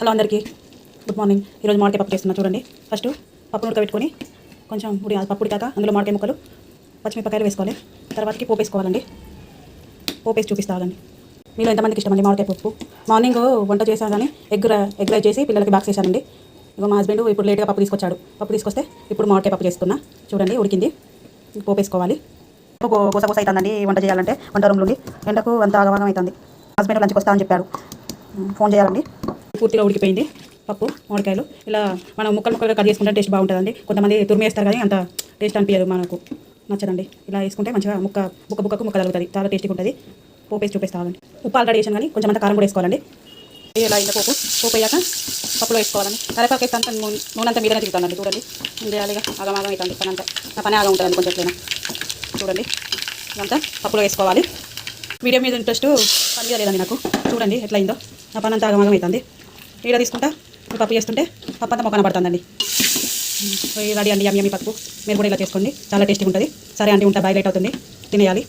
Hello అందరికీ. Good morning ఈరోజు మామిడికాయ పప్పు చేస్తున్నా చూడండి. ఫస్ట్ పప్పు ఉడకబెట్టుకొని కొంచెం ఉడి పప్పు ఉడికాక అందులో మామిడికాయ ముక్కలు పచ్చిమిరపకాయలు వేసుకోవాలి. తర్వాతకి పోపు వేసుకోవాలండి. పోపు వేసి చూపిస్తానండి మీలో ఎంతమందికి ఇష్టమండి మామిడికాయ పప్పు మార్నింగ్ వంట చేశాను కానీ ఎగ్ ఎగ్ రైస్ చేసి పిల్లలకి బాక్స్ చేశానండి ఇగో మా హస్బెండ్ ఇప్పుడు లేట్గా పప్పు తీసుకొచ్చాడు. పప్పు తీసుకొస్తే ఇప్పుడు మామిడికాయ పప్పు చేస్తున్నా చూడండి ఉడికింది. పోపు వేసుకోవాలి. కోస కోస అవుతుందండి వంట చేయాలంటే. వంట రూమ్లో ఉండి ఎండకు అంత ఆగమాగం అవుతుంది హస్బెండ్ లంచ్కి వస్తా అని చెప్పాడు. ఫోన్ చేయాలండి. పూర్తిగా ఉడికిపోయింది. పప్పు మామిడికాయలు. ఇలా మనం ముక్కలు ముక్కలుగా కట్ చేసుకుంటే టేస్ట్ బాగుంటుందండి. కొంతమంది తురిమేస్తారు కానీ అంత టేస్ట్ అనిపించదు మనకు. నచ్చదండి. ఇలా వేసుకుంటే మంచిగా ముక్క బుక్క బుక్కకు ముక్క తగులుతుంది చాలా టేస్టీగా ఉంటుంది. పోపు వేసి చూపిస్తామండి ఉప్పు ఆల్రెడీ వేసాను కానీ కొంచెం అంత కారం కూడా వేసుకోవాలండి. ఇలా ఇంత పోపు పోపు అయ్యాక పప్పులో వేసుకోవాలండి. కరేపాకు వేస్తే అంత నూనె మీద అంతా మీదనే తిరుగుతుందండి. చూడండి. చేయాలిగా ఆగమాగం అవుతుంది. పని అంతా నా పని ఆగం ఉంటుందండి కొంచెం ఎట్లయినా చూడండి. ఇదంతా పప్పులో వేసుకోవాలి. వీడియో మీద ఇంట్రెస్ట్ పని లేదండి నాకు. చూడండి ఎట్లయిందో. నా పని అంతా ఆగమాగం అవుతుంది. ఈడ తీసుకుంటా. ఈ పప్పు చేస్తుంటే పప్పు అంతా మొక్కన పడుతుందండి. రెడీ అండి యమ్మి యమ్మి పప్పు. మీరు కూడా ఇలా చేసుకోండి. చాలా టేస్టీగా ఉంటుంది సరే అండి ఉంటా. బయట అవుతుంది. తినేయాలి.